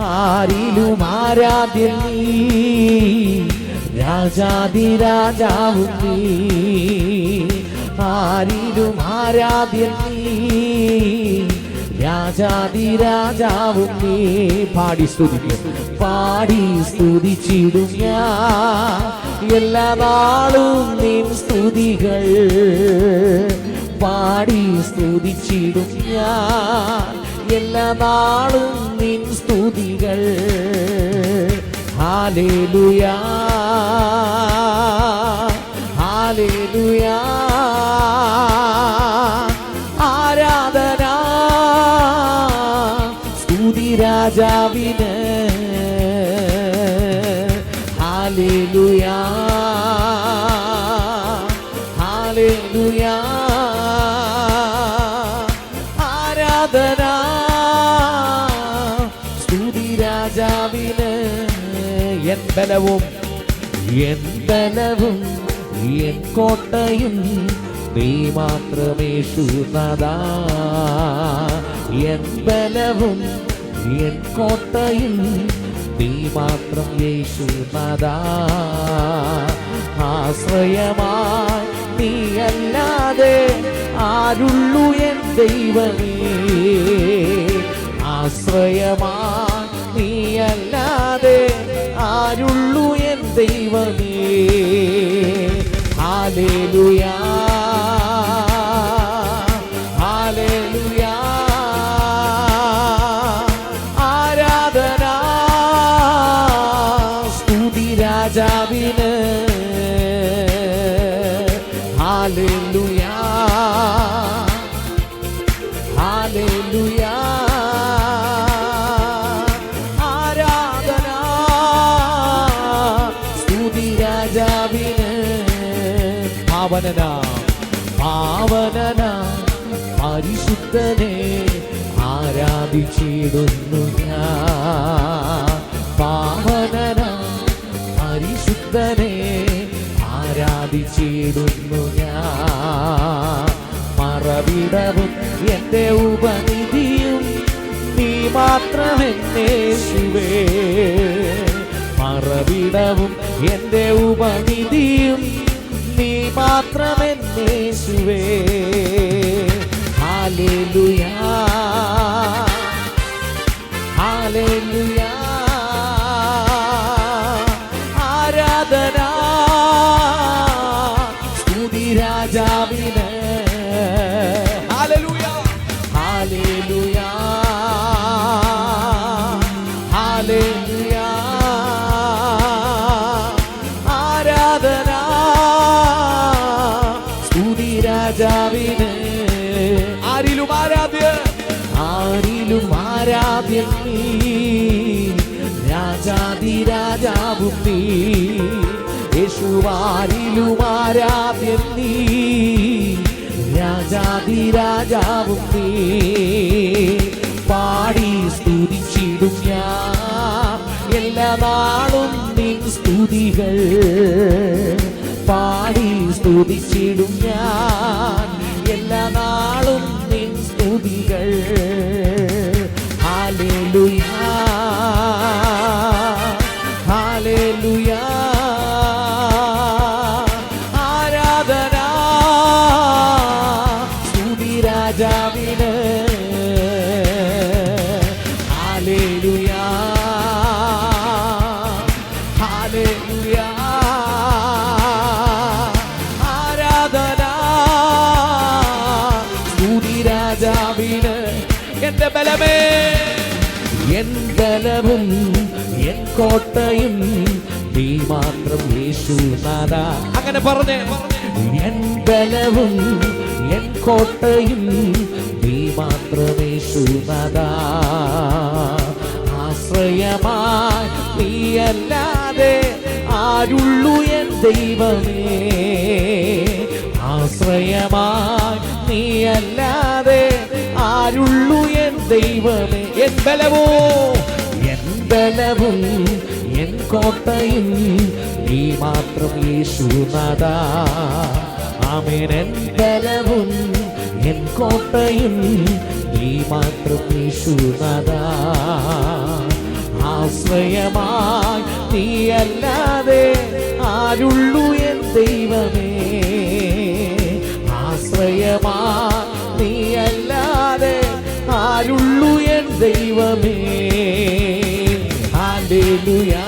ആരിലും ആരാധ്യൻ നീ. രാജാതിരാജാവും നീ. ആരിലും ആരാധ്യൻ നീ. രാജാതിരാജാവും നീ. പാടി സ്തുതിക്കും. പാടി സ്തുതിച്ചിടും ഞാൻ. എല്ലാ നാളും നിൻ സ്തുതികൾ പാടി സ്തുതിച്ചിടും ഞാൻ. എല്ലാ നാളും നിൻ സ്തുതികൾ. ഹാലേലുയാ. ഹാലേലുയാ. ആരാധന. സ്തുതി രാജാവിന്. ഹാലേലുയാ. ഹാലേലുയാ. രാജാവിന് എൻ ബലവും എൻ ബലവും എൻ കോട്ടയും നീ മാത്രമേശുനദാ എൻ ബലവും എൻ കോട്ടയും നീ മാത്രം യേശുനദാ ആശ്രയമായി നീ അല്ലാതെ ആരുള്ളു എൻ ദൈവമേ. ആശ്രയമായി ആരുള്ളു എൻ ദൈവമേ. രാജാവിന്. ഹാലേലുയാ. പാവനന പാവനന പരിശുദ്ധനെ ആരാധിച്ചിടുന്നു ഞാൻ. പാവനന പരിശുദ്ധനെ ആരാധിച്ചിടുന്നു ഞാൻ. മറവിടവും എന്റെ ഉപനിധിയും നീ മാത്രമെന്നേശുവേ മറവിടവും എന്റെ ഉപനിധിയും നീ മാത്രമെന്നേശുവേ. ഹാലേലുയാ ഹാലേലുയാ ആരാധന. സ്തുതി രാജാവിന് ആരാധ്യൻ നീ രാജാതിരാജാവും നീ യേശുവാരിലും ആരാധ്യൻ നീ രാജാതിരാജാവും നീ പാടി സ്തുതിച്ചിടും ഞാൻ. എല്ലാ നാളും നിൻ സ്തുതികൾ. പാടി സ്തുതിച്ചിടും ഞാൻ. എല്ലാ നാളും നിൻ സ്തുതികൾ. എന്റെ ബലമേ. എൻ ബലവും എൻ കോട്ടയും നീ മാത്രം യേശു നാഥ. അങ്ങനെ പറഞ്ഞേ. എൻ ബലവും എൻ കോട്ടയും നീ മാത്രം യേശു നാഥ. ആശ്രയമായി നീയല്ലാതെ ആരുള്ളു എൻ ദൈവമേ. ആശ്രയമായി നീയല്ലാതെ ആരുള്ളു എൻ ദൈവമേ എൻ ബലവോ എൻ ബലവും എൻ കോട്ടയും നീ മാത്രം യേശുനാഥ. ആമേൻ എൻ ബലവും എൻ കോട്ടയും നീ മാത്രം യേശുനാഥ. ആശ്രയമായി നീ അല്ലാതെ ആരുള്ളൂ എൻ ദൈവമേ ആരുള്ളൂ എൻ ദൈവമേ ഹാലേലുയാ